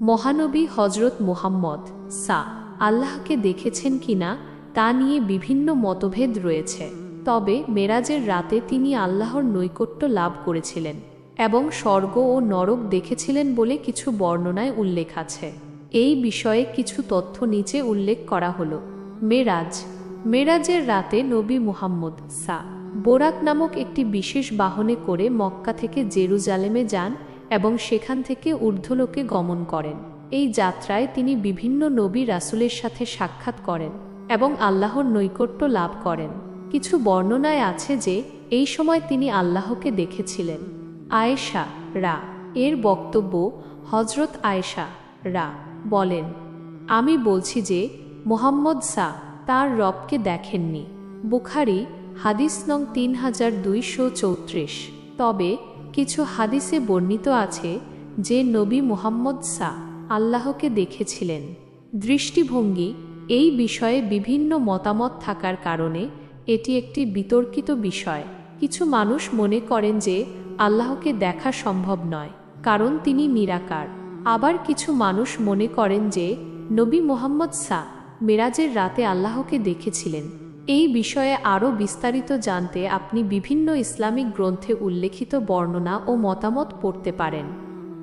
মহানবী হজরত মুহাম্মদ, সা, আল্লাহকে দেখেছেন কিনা তা নিয়ে বিভিন্ন মতভেদ রয়েছে। তবে মেরাজের রাতে তিনি আল্লাহর নৈকট্য লাভ করেছিলেন এবং স্বর্গ ও নরক দেখেছিলেন বলে কিছু বর্ণনায় উল্লেখ আছে। এই বিষয়ে কিছু তথ্য নিচে উল্লেখ করা হলো। মেরাজ, মেরাজের রাতে নবী মুহাম্মদ, সা, বোরাক নামক একটি বিশেষ বাহনে করে মক্কা থেকে জেরুজালেমে যান এবং সেখান থেকে ঊর্ধ্বলোকে গমন করেন। এই যাত্রায় তিনি বিভিন্ন নবী রাসুলের সাথে সাক্ষাৎ করেন এবং আল্লাহর নৈকট্য লাভ করেন। কিছু বর্ণনায় আছে যে, এই সময় তিনি আল্লাহকে দেখেছিলেন। আয়েশা, রা। এর বক্তব্য হজরত আয়েশা, রা, বলেন, আমি বলছি যে, মোহাম্মদ সা, তার রবকে দেখেননি। বুখারি, হাদিস নং তিন হাজার দুইশো চৌত্রিশ। তবে কিছু হাদিসে বর্ণিত আছে যে নবী মুহাম্মদ সা আল্লাহকে দেখেছিলেন। দৃষ্টিভঙ্গি এই বিষয়ে বিভিন্ন মতামত থাকার কারণে এটি একটি বিতর্কিত বিষয়। কিছু মানুষ মনে করেন যে আল্লাহকে দেখা সম্ভব নয়, কারণ তিনি নিরাকার। আবার কিছু মানুষ মনে করেন যে নবী মোহাম্মদ সা মেরাজের রাতে আল্লাহকে দেখেছিলেন। এই বিষয়ে আরও বিস্তারিত জানতে আপনি বিভিন্ন ইসলামিক গ্রন্থে উল্লেখিত বর্ণনা ও মতামত পড়তে পারেন।